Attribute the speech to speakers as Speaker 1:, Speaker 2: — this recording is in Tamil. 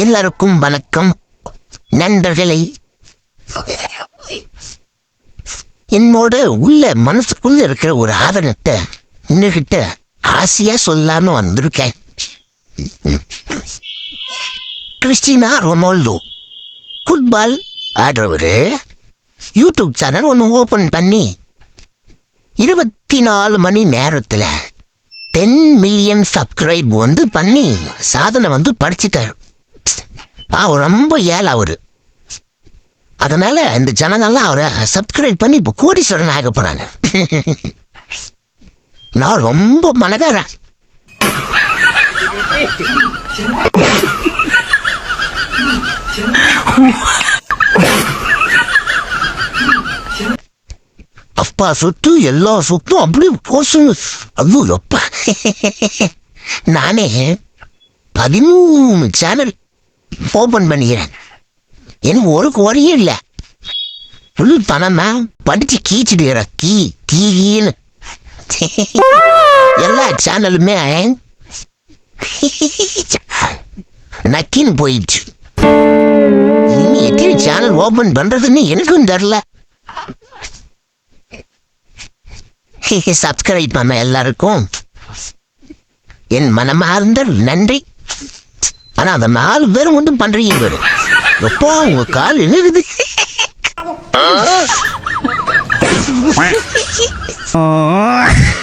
Speaker 1: எல்லாருக்கும் வணக்கம். நண்பர்களை என்னோட உள்ள மனசுக்குள்ள இருக்கிற ஒரு ஆதனத்தை உன்னுகிட்ட ஆசையா சொல்லாம வந்திருக்கேன். கிறிஸ்டினா ரொனால்டோ ஃபுட்பால் ஆடுறவரு யூடியூப் சேனல் ஒன்று ஓபன் பண்ணி இருபத்தி நாலு மணி நேரத்தில் டென் மில்லியன் சப்ஸ்கிரைப் வந்து பண்ணி சாதனை வந்து படிச்சுட்டார். அவர் ரொம்ப ஏழை அவரு. அதனால இந்த ஜனங்கள்லாம் அவரை சப்ஸ்கிரைப் பண்ணி இப்போ கோடீஸ்வரன் ஆக போறாங்க. நான் ரொம்ப மனதாரன் அப்பா சொத்து எல்லா சொத்தும் அப்படியே போசுங்க அது எப்பா. நானே பதிமூணு சேனல் ஓபன் பண்ணிக்கிறேன். எனக்கு ஒரு குறையும் இல்லை. ஃபுல் பணமா படிச்சு கீச்சிடுகிற கீ கீன்னு எல்லா சேனலுமே நக்கின்னு போயிடுச்சு. இனி எத்தனை சேனல் ஓபன் பண்றதுன்னு எனக்கும் தெரில சப்ஸ்கிரைப் பண்ண எல்லாருக்கும் என் மனமார்ந்த நன்றி. ஆனா அந்த நாலு பேரும் ஒன்றும் பண்றீங்க பேரு எப்போ உங்க கால் என்னது
Speaker 2: Oh.